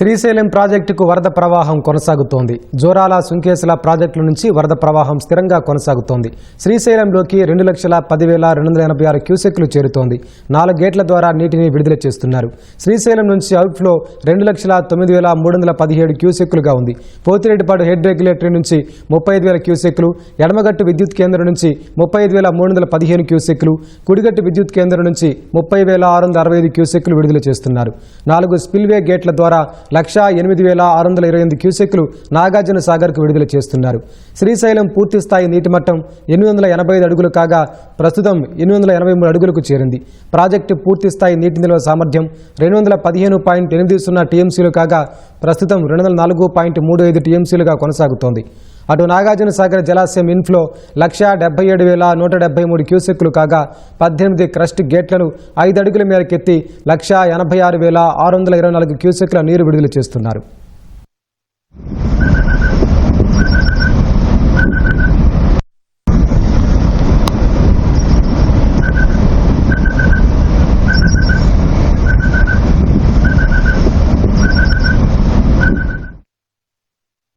శ్రీశైలం ప్రాజెక్టుకు వరద ప్రవాహం కొనసాగుతోంది. జోరాల సుంకేసుల ప్రాజెక్టుల నుంచి వరద ప్రవాహం స్థిరంగా కొనసాగుతోంది. శ్రీశైలంలోకి రెండు లక్షల పదివేల రెండు వందల ఎనభై ఆరు క్యూసెక్లు చేరుతోంది. నాలుగు గేట్ల ద్వారా నీటిని విడుదల చేస్తున్నారు. శ్రీశైలం నుంచి అవుట్ఫ్లో రెండు లక్షల తొమ్మిది వేల మూడు వందల పదిహేడు క్యూసెక్లుగా ఉంది. పోతిరెడ్డిపాడు హెడ్ రెగ్యులేటరీ నుంచి ముప్పై ఐదు వేల క్యూసెక్లు ఎడమగట్టు విద్యుత్ కేంద్రం నుంచి ముప్పై ఐదు వేల మూడు వందల పదిహేను క్యూసెక్లు కుడిగట్టు విద్యుత్ కేంద్రం నుంచి ముప్పై వేల ఆరు వందల అరవై ఐదు క్యూసెక్లు విడుదల చేస్తున్నారు. నాలుగు స్పిల్వే గేట్ల ద్వారా లక్షా ఎనిమిది వేల ఆరు వందల ఇరవై ఎనిమిది క్యూసెక్లు నాగార్జున సాగర్కు విడుదల చేస్తున్నారు. శ్రీశైలం పూర్తి స్థాయి నీటి మట్టం ఎనిమిది వందల ఎనభై ఐదు అడుగులు కాగా ప్రస్తుతం ఎనిమిది వందల ఎనభై మూడు అడుగులకు చేరింది. ప్రాజెక్టు పూర్తి స్థాయి నీటి నిల్వ సామర్థ్యం రెండు వందల పదిహేను పాయింట్ ఎనిమిది సున్నా టీఎంసీలు కాగా ప్రస్తుతం రెండు వందల నాలుగు పాయింట్ మూడు ఐదు టీఎంసీలుగా కొనసాగుతోంది. అటు నాగార్జున సాగర్ జలాశయం ఇన్ఫ్లో లక్షా డెబ్బై ఏడు వేల నూట డెబ్బై మూడు క్యూసెక్లు కాగా పద్దెనిమిది క్రస్ట్ గేట్లను ఐదు అడుగుల మేరకెత్తి లక్షా ఎనభై ఆరు వేల ఆరు వందల ఇరవై నాలుగు క్యూసెక్ల నీరు విడుదల చేస్తున్నారు.